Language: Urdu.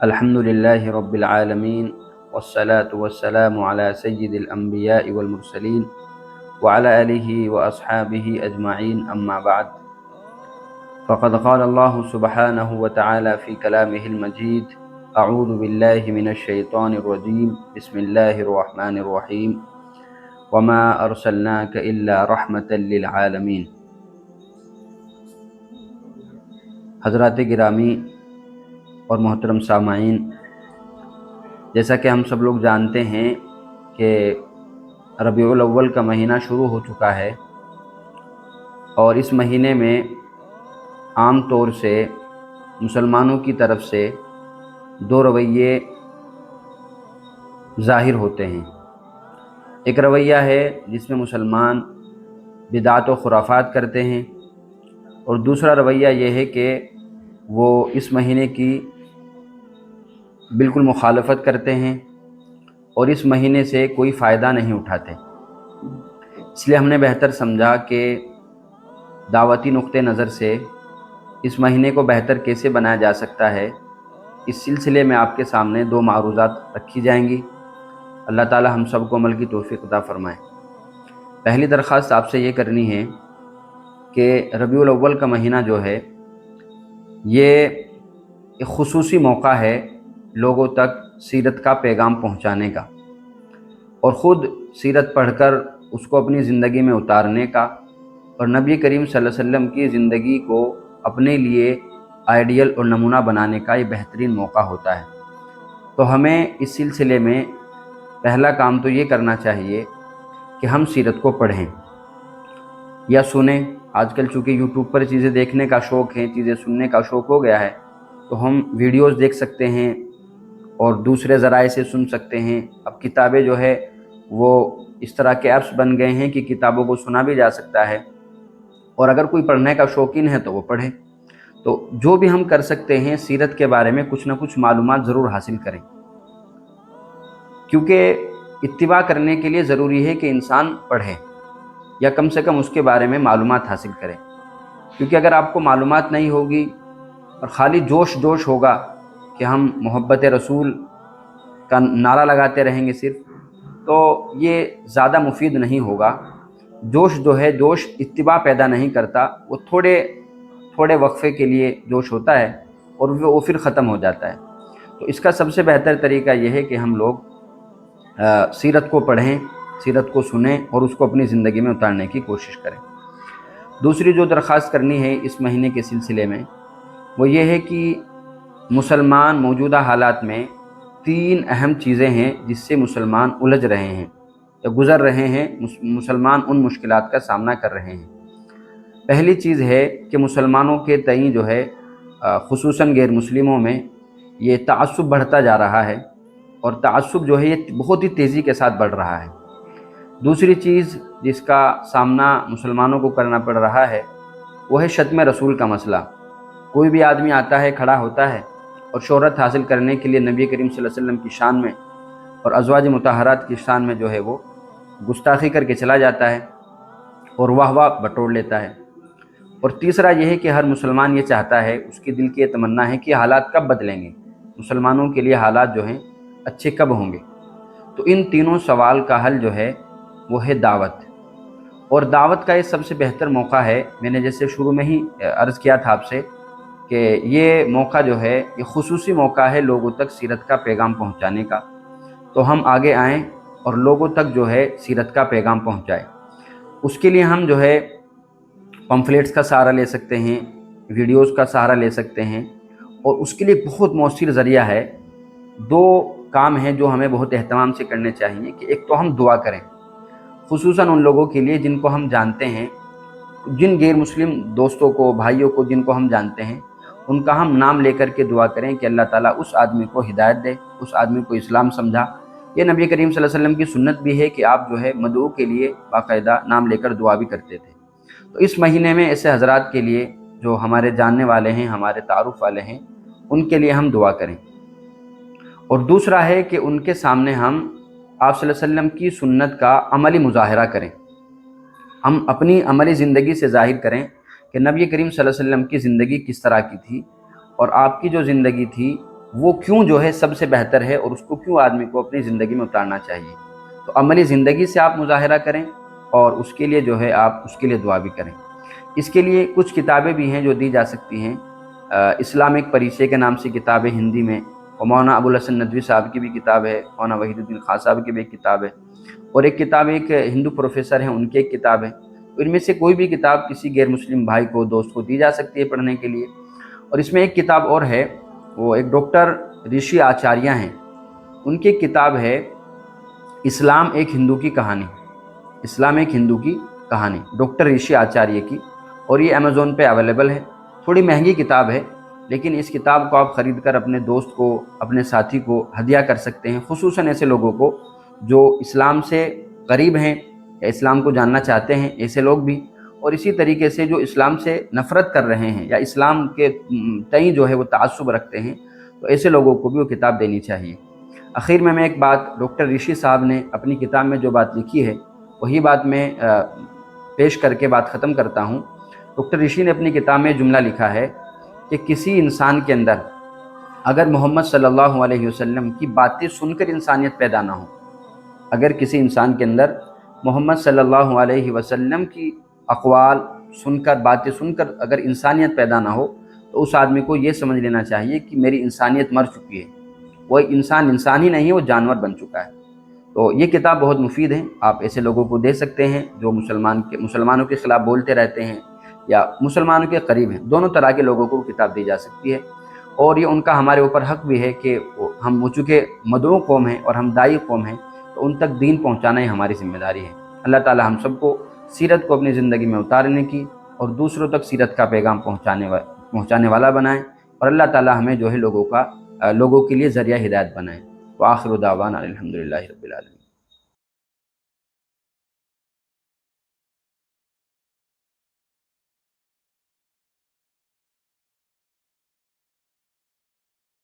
الحمد لله رب العالمين والصلاة والسلام على سيد الأنبياء والمرسلين وعلى آله وأصحابه أجمعين أما بعد. فقد قال الله سبحانه وتعالى في كلامه المجيد أعوذ بالله من الشيطان الرجيم بسم الله الرحمن الرحيم. وما أرسلناك إلا رحمة للعالمين. حضرات گرامی اور محترم سامعین، جیسا کہ ہم سب لوگ جانتے ہیں کہ ربیع الاول کا مہینہ شروع ہو چکا ہے اور اس مہینے میں عام طور سے مسلمانوں کی طرف سے دو رویے ظاہر ہوتے ہیں۔ ایک رویہ ہے جس میں مسلمان بدعات و خرافات کرتے ہیں اور دوسرا رویہ یہ ہے کہ وہ اس مہینے کی بالکل مخالفت کرتے ہیں اور اس مہینے سے کوئی فائدہ نہیں اٹھاتے۔ اس لیے ہم نے بہتر سمجھا کہ دعوتی نقطۂ نظر سے اس مہینے کو بہتر کیسے بنایا جا سکتا ہے، اس سلسلے میں آپ کے سامنے دو معروضات رکھی جائیں گی۔ اللہ تعالی ہم سب کو عمل کی توفیق عطا فرمائے۔ پہلی درخواست آپ سے یہ کرنی ہے کہ ربیع الاول کا مہینہ جو ہے، یہ ایک خصوصی موقع ہے لوگوں تک سیرت کا پیغام پہنچانے کا اور خود سیرت پڑھ کر اس کو اپنی زندگی میں اتارنے کا اور نبی کریم صلی اللہ علیہ وسلم کی زندگی کو اپنے لیے آئیڈیل اور نمونہ بنانے کا یہ بہترین موقع ہوتا ہے۔ تو ہمیں اس سلسلے میں پہلا کام تو یہ کرنا چاہیے کہ ہم سیرت کو پڑھیں۔ یا سنیں، آج کل چونکہ یوٹیوب پر چیزیں دیکھنے کا شوق ہے چیزیں سننے کا شوق ہو گیا ہے، تو ہم ویڈیوز دیکھ سکتے ہیں اور دوسرے ذرائع سے سن سکتے ہیں۔ اب کتابیں جو ہے، وہ اس طرح کے ایپس بن گئے ہیں کہ کتابوں کو سنا بھی جا سکتا ہے۔ اور اگر کوئی پڑھنے کا شوقین ہے تو وہ پڑھے۔ تو جو بھی ہم کر سکتے ہیں، سیرت کے بارے میں کچھ نہ کچھ معلومات ضرور حاصل کریں۔ کیونکہ اتباع کرنے کے لیے ضروری ہے کہ انسان پڑھے یا کم سے کم اس کے بارے میں معلومات حاصل کریں کیونکہ اگر آپ کو معلومات نہیں ہوگی اور خالی جوش جوش ہوگا کہ ہم محبت رسول کا نعرہ لگاتے رہیں گے صرف، تو یہ زیادہ مفید نہیں ہوگا۔ جوش جو ہے، جوش اتباع پیدا نہیں کرتا، وہ تھوڑے تھوڑے وقفے کے لیے جوش ہوتا ہے اور وہ پھر ختم ہو جاتا ہے۔ تو اس کا سب سے بہتر طریقہ یہ ہے کہ ہم لوگ سیرت کو پڑھیں، سیرت کو سنیں اور اس کو اپنی زندگی میں اتارنے کی کوشش کریں۔ دوسری جو درخواست کرنی ہے اس مہینے کے سلسلے میں، وہ یہ ہے کہ مسلمان موجودہ حالات میں تین اہم چیزیں ہیں جس سے مسلمان الجھ رہے ہیں یا گزر رہے ہیں مسلمان ان مشکلات کا سامنا کر رہے ہیں۔ پہلی چیز ہے کہ مسلمانوں کے تئیں جو ہے خصوصاً غیر مسلموں میں یہ تعصب بڑھتا جا رہا ہے اور تعصب جو ہے یہ بہت ہی تیزی کے ساتھ بڑھ رہا ہے۔ دوسری چیز جس کا سامنا مسلمانوں کو کرنا پڑ رہا ہے، وہ ہے شتم رسول کا مسئلہ۔ کوئی بھی آدمی آتا ہے، کھڑا ہوتا ہے اور شہرت حاصل کرنے کے لیے نبی کریم صلی اللہ علیہ وسلم کی شان میں اور ازواج متحرات کی شان میں جو ہے وہ گستاخی کر کے چلا جاتا ہے اور واہ واہ بٹوڑ لیتا ہے۔ اور تیسرا یہ ہے کہ ہر مسلمان یہ چاہتا ہے، اس کی دل کی یہ تمنا ہے کہ حالات کب بدلیں گے۔ مسلمانوں کے لیے حالات جو ہیں اچھے کب ہوں گے۔ تو ان تینوں سوال کا حل جو ہے وہ ہے دعوت۔ اور دعوت کا یہ سب سے بہتر موقع ہے، میں نے جیسے شروع میں ہی عرض کیا تھا آپ سے کہ یہ موقع جو ہے، یہ خصوصی موقع ہے لوگوں تک سیرت کا پیغام پہنچانے کا۔ تو ہم آگے آئیں اور لوگوں تک جو ہے سیرت کا پیغام پہنچائیں۔ اس کے لیے ہم جو ہے پمفلیٹس کا سہارا لے سکتے ہیں، ویڈیوز کا سہارا لے سکتے ہیں۔ اور اس کے لیے بہت مؤثر ذریعہ ہے۔ دو کام ہیں جو ہمیں بہت اہتمام سے کرنے چاہیے کہ ایک تو ہم دعا کریں۔ خصوصاً ان لوگوں کے لیے جن کو ہم جانتے ہیں، جن غیر مسلم دوستوں کو، بھائیوں کو جن کو ہم جانتے ہیں۔ ان کا ہم نام لے کر کے دعا کریں کہ اللہ تعالیٰ اس آدمی کو ہدایت دے، اس آدمی کو اسلام سمجھا۔ یہ نبی کریم صلی اللہ علیہ وسلم کی سنت بھی ہے کہ آپ جو ہے مدعو کے لیے باقاعدہ نام لے کر دعا بھی کرتے تھے۔ تو اس مہینے میں ایسے حضرات کے لیے جو ہمارے جاننے والے ہیں، ہمارے تعارف والے ہیں، ان کے لیے ہم دعا کریں۔ اور دوسرا ہے کہ ان کے سامنے ہم آپ صلی اللہ علیہ وسلم کی سنت کا عملی مظاہرہ کریں۔ ہم اپنی عملی زندگی سے ظاہر کریں۔ کہ نبی کریم صلی اللہ علیہ وسلم کی زندگی کس طرح کی تھی اور آپ کی جو زندگی تھی وہ کیوں جو ہے سب سے بہتر ہے اور اس کو کیوں آدمی کو اپنی زندگی میں اتارنا چاہیے؟ تو عملی زندگی سے آپ مظاہرہ کریں اور اس کے لیے جو ہے آپ اس کے لیے دعا بھی کریں۔ اس کے لیے کچھ کتابیں بھی ہیں جو دی جا سکتی ہیں۔ اسلامک پریشے کے نام سے کتاب ہے ہندی میں اور مولانا ابوالحسن ندوی صاحب کی بھی کتاب ہے، مولانا وحید الدین خان صاحب کی بھی ایک کتاب ہے۔ اور ایک کتاب ایک ہندو پروفیسر ہیں، ان کی ایک کتاب ہے۔ ان میں سے کوئی بھی کتاب کسی غیر مسلم بھائی کو، دوست کو دی جا سکتی ہے پڑھنے کے لیے۔ اور اس میں ایک کتاب اور ہے، وہ ایک ڈاکٹر رشی آچاریہ ہیں۔ ان کی ایک کتاب ہے، اسلام ایک ہندو کی کہانی۔ اسلام ایک ہندو کی کہانی، ڈاکٹر رشی آچاریہ کی۔ اور یہ امیزون پہ اویلیبل ہے۔ تھوڑی مہنگی کتاب ہے، لیکن اس کتاب کو آپ خرید کر اپنے دوست کو، اپنے ساتھی کو ہدیہ کر سکتے ہیں، خصوصاً ایسے لوگوں کو جو اسلام سے قریب ہیں۔ یا اسلام کو جاننا چاہتے ہیں، ایسے لوگ بھی۔ اور اسی طریقے سے جو اسلام سے نفرت کر رہے ہیں یا اسلام کے تئیں جو ہے وہ تعصب رکھتے ہیں، تو ایسے لوگوں کو بھی وہ کتاب دینی چاہیے۔ اخیر میں میں ایک بات ڈاکٹر رشی صاحب نے اپنی کتاب میں جو بات لکھی ہے، وہی بات میں پیش کر کے بات ختم کرتا ہوں۔ ڈاکٹر رشی نے اپنی کتاب میں جملہ لکھا ہے کہ کسی انسان کے اندر اگر محمد صلی اللہ علیہ وسلم کی باتیں سن کر انسانیت پیدا نہ ہو، اگر کسی انسان کے اندر محمد صلی اللہ علیہ وسلم کی اقوال سن کر، باتیں سن کر اگر انسانیت پیدا نہ ہو، تو اس آدمی کو یہ سمجھ لینا چاہیے کہ میری انسانیت مر چکی ہے۔ وہ انسان انسان ہی نہیں ہے، وہ جانور بن چکا ہے۔ تو یہ کتاب بہت مفید ہے۔ آپ ایسے لوگوں کو دے سکتے ہیں جو مسلمان کے، مسلمانوں کے خلاف بولتے رہتے ہیں یا مسلمانوں کے قریب ہیں۔ دونوں طرح کے لوگوں کو کتاب دی جا سکتی ہے۔ اور یہ ان کا ہمارے اوپر حق بھی ہے کہ ہم چونکہ مدعو قوم ہیں اور ہم دائی قوم ہیں تو ان تک دین پہنچانا ہی ہماری ذمہ داری ہے۔ اللہ تعالی ہم سب کو سیرت کو اپنی زندگی میں اتارنے کی اور دوسروں تک سیرت کا پیغام پہنچانے پہنچانے والا بنائیں اور اللہ تعالی ہمیں جو ہے لوگوں کا لوگوں کے لیے ذریعہ ہدایت بنائیں وآخر آخر دعوان الحمد للہ رب العالمین۔